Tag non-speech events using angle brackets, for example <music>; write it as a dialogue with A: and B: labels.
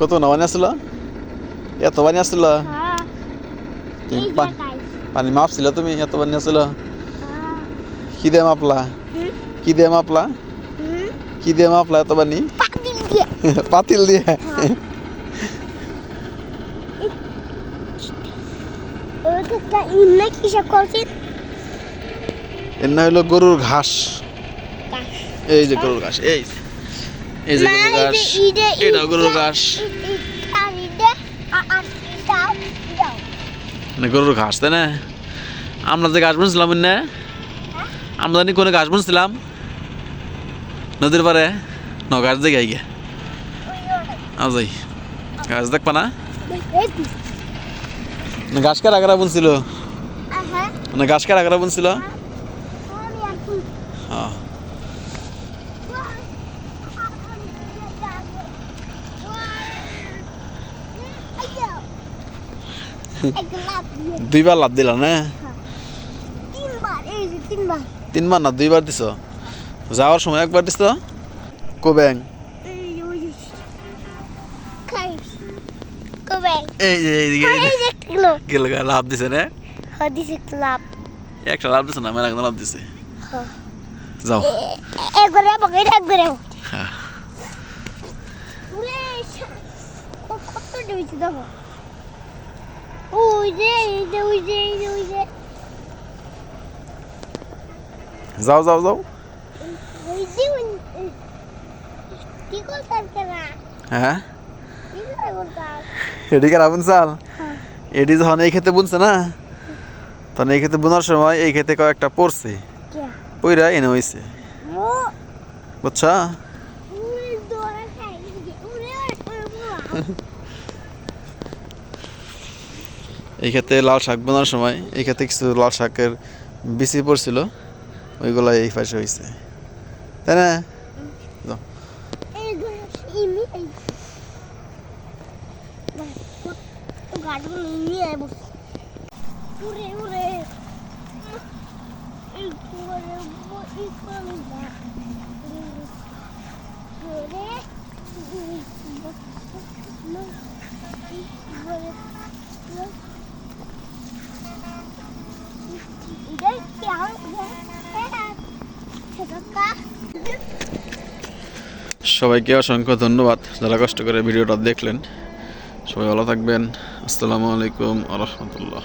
A: কত না পানি আসছিল? এত বানি
B: হ্যাঁ জায়গায়
A: পানি মাপছিল তুমি এত পানি আসছিল?
B: হ্যাঁ।
A: কি দিয়ে মাপলা? কি দিয়ে মাপলা? কি দিয়ে মাপলা এত বানি
B: পাতিল দিয়ে।
A: এর না হলো গরুর ঘাস। এই যে গরুর ঘাস এই। এই যে গরুর ঘাস। এটা গরুর ঘাস। মানে গরুর ঘাস তাই না? আমরা যে ঘাস বুনছিলাম না আমরা জানি কোনো ঘাস বুনছিলাম। নদীর পারে ন ঘাস দেখে গিয়ে
B: ওই ওটা।
A: যাই। ঘাস দেখবা না?
B: এই তো।
A: না ঘাস কারা কারা বুনছিল? মানে ঘাস কারা কারা বুনছিল। হ্যাঁ। দুইবার লাভ দিলা না?
B: তিনবার এই যে তিনবার।
A: না দুইবার দিছ? যাওয়ার সময় একবার দিছ?
B: এই যে কবে?
A: এইদিকে এই যে।
B: এই যে কিলো
A: গেল লাভ দিছে না?
B: লাভ।
A: একটা লাভ দিছে না মেলা লাভ দিছে।
B: হ্যাঁ।
A: যাও।
B: একবারে আমাকে
A: হ্যাঁ।
B: কত দিয়েছে দেখো ওই যে এই যে ওই যে এই যে ওই যে
A: যাও যাও যাও। হ্যাঁ? এদিকে রাবণ চাল?
B: হ্যাঁ।
A: এডি যখন এই খেতে বুনছে না তখন এই খেতে বোনার সময় এই খেতে কয়েকটা পড়ছে। পইরা এনে হইছে।
B: ও।
A: বুঝছা? <laughs> এই ক্ষেত্রে লাল শাক বোনার সময় এই ক্ষেত্রে কিছু লাল শাকের বিচি পড়ছিল ওইগুলো এই পাশে হয়েছে তাই না
B: দোরা ইমি এই তো গাড়িগুলো নিয়ে আয় বস উরে উরে এই করে এই করে যা করে
A: সবাইকে অসংখ্য ধন্যবাদ যারা কষ্ট করে ভিডিওটা দেখলেন। সবাই ভালো থাকবেন। আসসালামু আলাইকুম আ রহমতুল্লাহ।